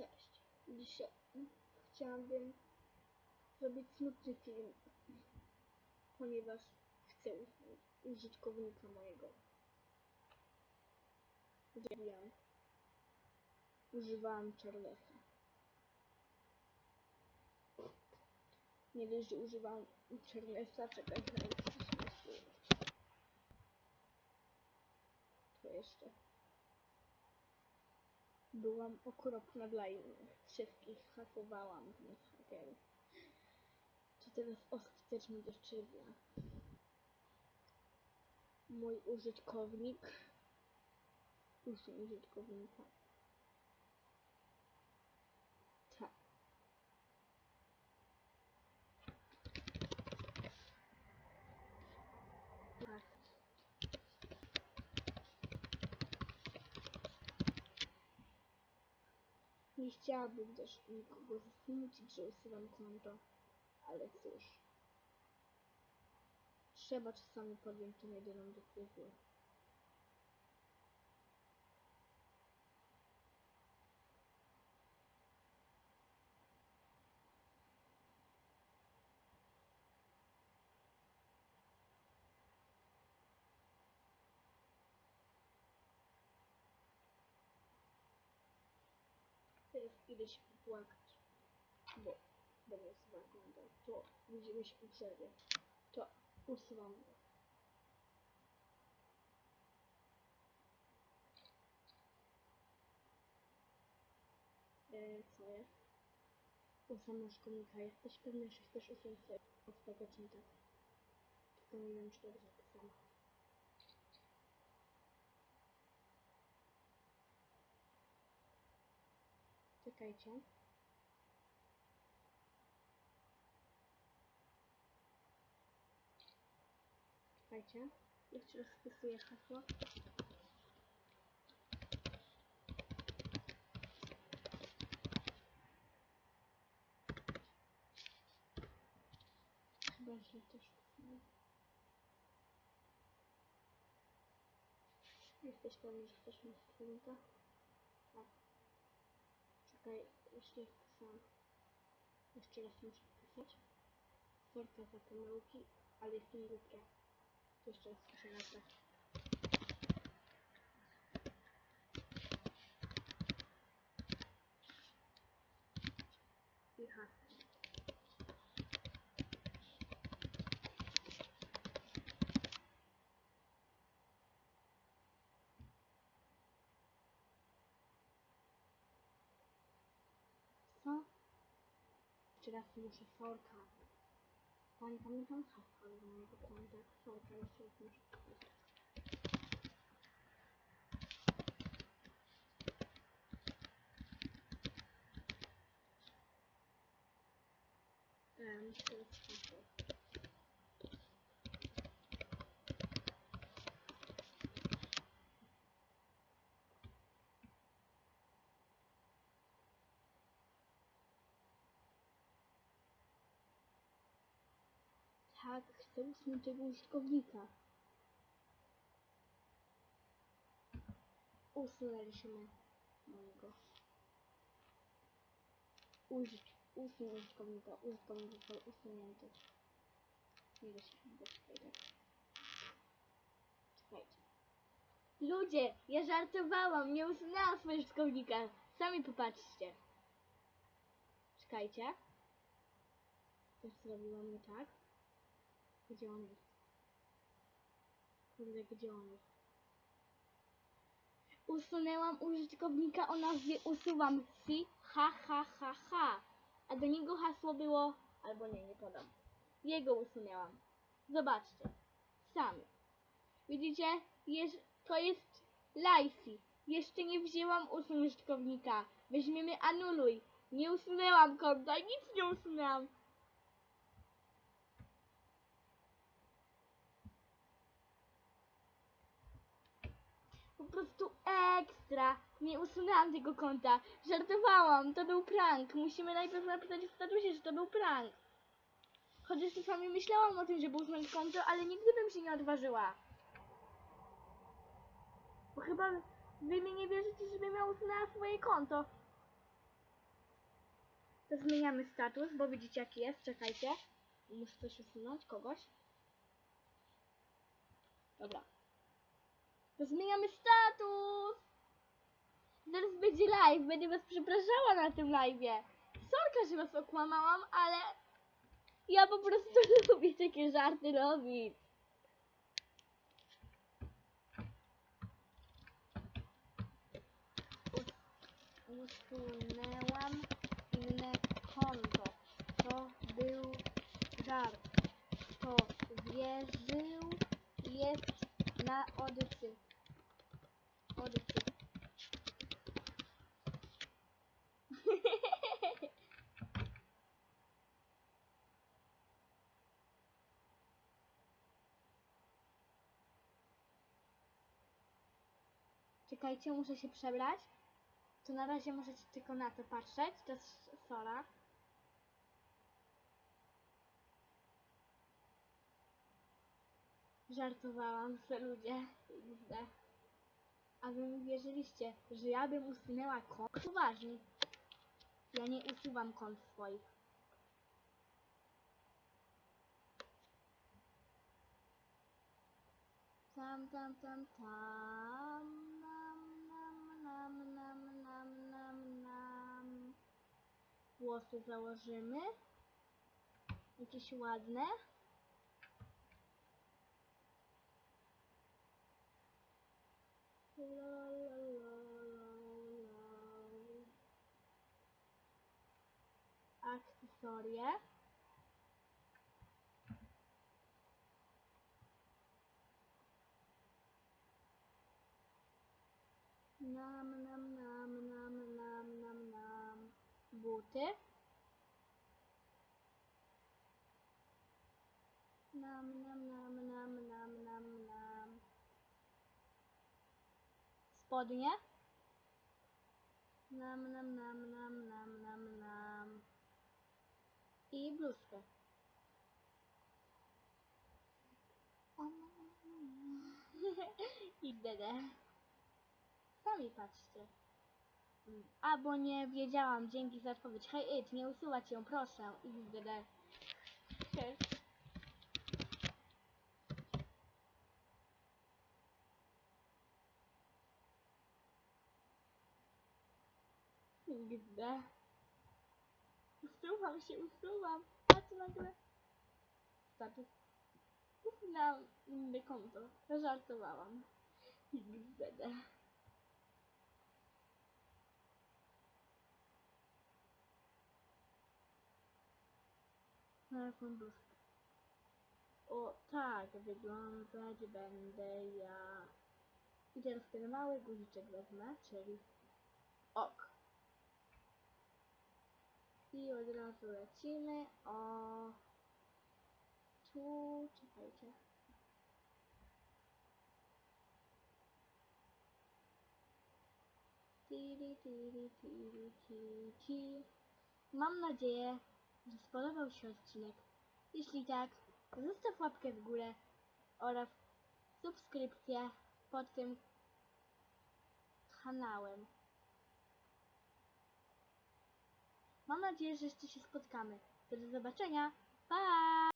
Cześć. Dzisiaj chciałabym zrobić smutny film, ponieważ chcę użytkownika mojego. Zrobiłam. Używałam Charlesa. Nie dość, że używałam Charlesa, czekaj, To jeszcze. Byłam okropna dla innych. Wszystkich hakowałam z hakerów. To teraz ostatecznie dziewczyna. Mój użytkownik. Usuń użytkownika. Tak. Tak. Nie chciałabym też nikogo zasmucić, że usuwam konto, ale cóż. Trzeba czasami podjąć tę jedyną decyzję. Teraz idę się popłakać, bo będę usuwał konto. To widzimy się po. To usuwam go. Eee, co jest? Usuniesz komunika. Jesteś pewny, że chcesz usunąć sobie czy tak? Tylko nie wiem, czy dobrze napisałam. Czekajcie. Czekajcie. Jeszcze raz wpisuję hasło. Chyba, że też wpisuję. Jesteś pewny, że chcesz mieć klienta? Czekaj, jeszcze. Jeszcze raz muszę wpisać. Sorka za pomyłki, ale jestem głupia. To jeszcze raz muszę nagrać. I hasło. Co? Jeszcze raz muszę sorka. Pani pamiętam hasła do mojego konta. Sorka, jeszcze raz muszę wpisać. Um, teraz hasło. Tak, usunąć tego użytkownika. Usunęliśmy mojego. Użyć, usuń użytkownika. Użytkownik został usunięty. Nie da się chyba. Czekajcie. Ludzie, ja żartowałam, nie usunęłam swojego użytkownika. Sami popatrzcie. Czekajcie. Coś zrobiłam nie tak. Gdzie on jest? Kurde, gdzie on jest? Usunęłam użytkownika o nazwie usuwam si ha ha ha ha. A do niego hasło było... Albo nie, nie podam. Jego usunęłam. Zobaczcie. Sami. Widzicie? Jeż, to jest Lifey. Jeszcze nie wzięłam usun użytkownika. Weźmiemy anuluj. Nie usunęłam konta. Nic nie usunęłam. Po prostu ekstra. Nie usunęłam tego konta. Żartowałam. To był prank. Musimy najpierw napisać w statusie, że to był prank. Chociaż czasami myślałam o tym, żeby usunąć konto, ale nigdy bym się nie odważyła. Bo chyba wy mi nie wierzycie, żebym ja usunęła swoje konto. To zmieniamy status, bo widzicie jaki jest. Czekajcie. Muszę coś usunąć, kogoś. Dobra. To zmieniamy status! Zaraz będzie live, będę was przepraszała na tym live'ie. Sorka, że was okłamałam, ale ja po prostu lubię takie żarty robić. Us- Usunęłam inne konto. To był żart. Kto wierzył jest na odycy. Odycy. Czekajcie, muszę się przebrać. To na razie możecie tylko na to patrzeć. To jest Sora. Żartowałam se ludzie. A wy mi wierzyliście, że ja bym usunęła kont? Uważni. Ja nie usuwam kont swoich. Tam, tam, tam, tam. Nam, nam, nam, nam, nam. Włosy założymy. Jakieś ładne. La, la, la. Akcesorie. Nam, nam, nam, nam, nam, nam, nam. Buty. Nam, nam, nam, nam, nam, nam, nam. Spodnie. Nam, nam, nam, nam, nam, nam, nam. I bluzkę. I dede. Sami patrzcie. Mm, A, bo nie wiedziałam. Dzięki za odpowiedź. Hej, It, nie usuwać ją, proszę. XDD. Cześć. XD. Usuwam się, usuwam. Co nagle? Status. Usunęłam inne konto. Żartowałam. XD. Telefon bluzka. O, tak wyglądać będę ja. I teraz ten mały guziczek wezmę, czyli ok. I od razu lecimy o tu, czekajcie. Tiri, tiri, tiri, tiri, tiri. Mam nadzieję, spodobał się odcinek. Jeśli tak, zostaw łapkę w górę oraz subskrypcję pod tym kanałem. Mam nadzieję, że jeszcze się spotkamy. Do zobaczenia. Pa!